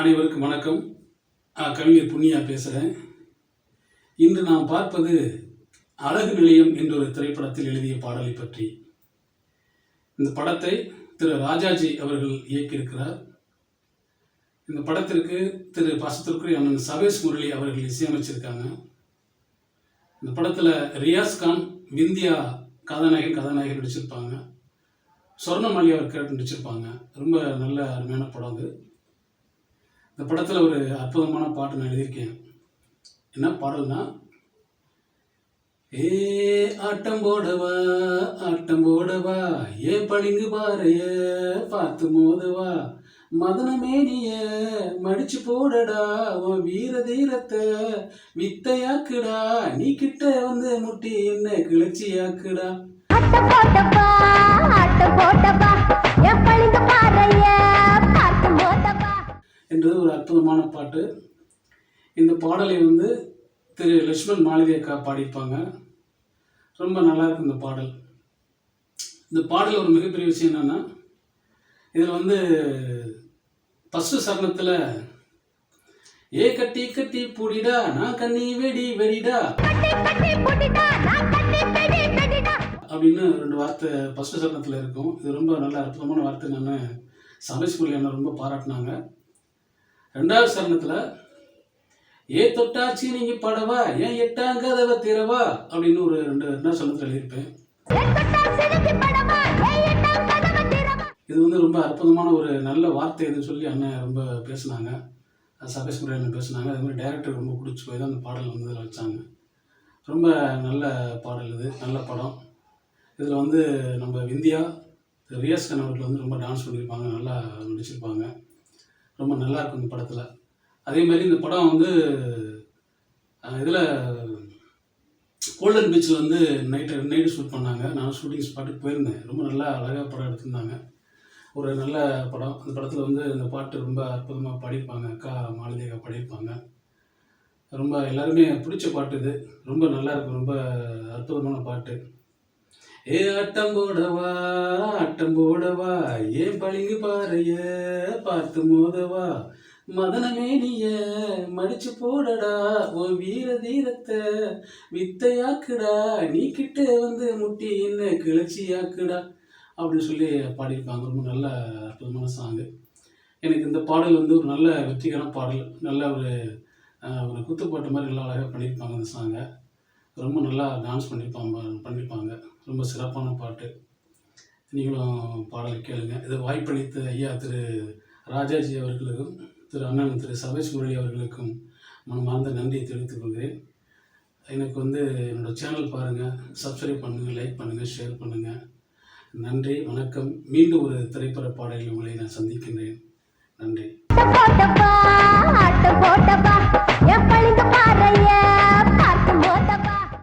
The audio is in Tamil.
அனைவருக்கும் வணக்கம். கவிஞர் புண்ணியா பேசுகிறேன் இன்று நாம் பார்ப்பது அழகு நிலையம் என்ற ஒரு திரைப்படத்தில் எழுதிய பாடலை பற்றி. இந்த படத்தை திரு ராஜாஜி அவர்கள் இயக்கியிருக்கிறார். இந்த படத்திற்கு திரு பாசத்திற்குரிய அண்ணன் சவேஷ் முரளி அவர்கள் இசையமைச்சிருக்காங்க. இந்த படத்தில் ரியாஸ் கான் விந்தியா கதாநாயகன் கதாநாயகன் நடிச்சிருப்பாங்க. சொர்ணமாலி அவர் கேட்டு நடிச்சிருப்பாங்க. ரொம்ப நல்ல அருமையான படம் அது. இந்த படத்தில் ஒரு அற்புதமான பாட்டு நான் எழுதியிருக்கேன். என்ன பாடல்னா ஏ ஆட்டம் போடவா ஆட்டம் போடவா ஏ பளிங்கு பாறைய பார்த்து மோதவா மதனமேனிய மடிச்சு போடடா உன் வீர தீரத்தை வித்தையாக்குடா நீ கிட்ட வந்து முட்டி என்ன கிளர்ச்சியாக்குடா. போட்டப்பா ஆட்டம் போட்டப்பா அற்புதமான பாட்டு. இந்த பாடலை வந்து திரு லட்சுமண் மாளிகை அக்கா பாடியிருப்பாங்க. ரொம்ப நல்லாயிருக்கு இந்த பாடல். இந்த பாடல் ஒரு மிகப்பெரிய விஷயம் என்னென்னா இதில் வந்து ஃபஸ்ட்டு சரணத்தில் ஏ கட்டி கட்டி பூடிடா நான் கண்ணி வெடி வெடிடா அப்படின்னு ரெண்டு வார்த்தை ஃபஸ்ட்டு சரணத்தில் இருக்கும். இது ரொம்ப நல்ல அற்புதமான வார்த்தை. நான் சமேஷ் முரளி ரொம்ப பாராட்டினாங்க. ரெண்டாவது சரணத்தில் ஏ தொட்டாச்சி நீங்க படவா? ஏன் எட்டாம் கதவை திறவா? அப்படின்னு ஒரு ரெண்டு ரெண்டாவது சரணத்தில் எழுதியிருப்பேன். இது வந்து ரொம்ப அற்புதமான ஒரு நல்ல வார்த்தை இதுன்னு சொல்லி அண்ணன் ரொம்ப பேசுனாங்க. சபேஷ் அண்ணன் பேசுனாங்க. அது மாதிரி டேரக்டர் ரொம்ப பிடிச்சி போய் தான் அந்த பாடல் வந்து இதில் வச்சாங்க. ரொம்ப நல்ல பாடல் இது. நல்ல படம். இதில் வந்து நம்ம விந்தியா ரியாஸ் கன் அவர்கள் வந்து ரொம்ப டான்ஸ் பண்ணியிருப்பாங்க. நல்லா நடிச்சிருப்பாங்க. ரொம்ப நல்லா இருக்கும் இந்த படத்தில். அதே மாதிரி இந்த படம் வந்து இதில் கோல்டன் பீச்சில் வந்து நைட்டு நைட்டு ஷூட் பண்ணாங்க. நான் ஷூட்டிங் ஸ்பாட்டுக்கு போயிருந்தேன். ரொம்ப நல்லா அழகாக படம் எடுத்திருந்தாங்க. ஒரு நல்ல படம். அந்த படத்தில் வந்து அந்த பாட்டு ரொம்ப அற்புதமாக பாடியிருப்பாங்க அக்கா மாலதி அக்கா பாடியிருப்பாங்க ரொம்ப எல்லாருமே பிடிச்ச பாட்டு இது. ரொம்ப நல்லா இருக்கும் ரொம்ப அற்புதமான பாட்டு. ஏ ஆட்டம் போடவா ஆட்டம் போடவா ஏன் பளிங்கு பாறைய பார்த்து மோதவா. மதனமேனிய மடிச்சு போடடா உன் வீர தீரத்தை வித்தையாக்குடா. நீ கிட்ட வந்து முட்டி என்ன கிளர்ச்சியாக்குடா. அப்படின்னு சொல்லி பாடியிருப்பாங்க. ரொம்ப நல்ல அற்புதமான சாங்கு எனக்கு இந்த பாடல் வந்து ஒரு நல்ல வெற்றிகரமான பாடல். நல்ல ஒரு ஒரு குத்துப்பாட்டு மாதிரி நல்லா அழகாக பண்ணியிருப்பாங்க அந்த சாங்கை ரொம்ப நல்லா டான்ஸ் பண்ணியிருப்பாங்க பண்ணியிருப்பாங்க ரொம்ப சிறப்பான பாட்டு. நீங்களும் பாடலை கேளுங்க. இதை வாய்ப்பளித்த ஐயா திரு ராஜாஜி அவர்களுக்கும் திரு அண்ணன் திரு சபேஷ் முரளி அவர்களுக்கும் மனமார்ந்த நன்றியை தெரிவித்துக் கொள்கிறேன். எனக்கு வந்து என்னோட சேனல் பாருங்கள் சப்ஸ்கிரைப் பண்ணுங்கள் லைக் பண்ணுங்கள் ஷேர் பண்ணுங்கள் நன்றி வணக்கம். மீண்டும் ஒரு திரைப்பட பாடலில் உங்களை நான் சந்திக்கின்றேன். நன்றி.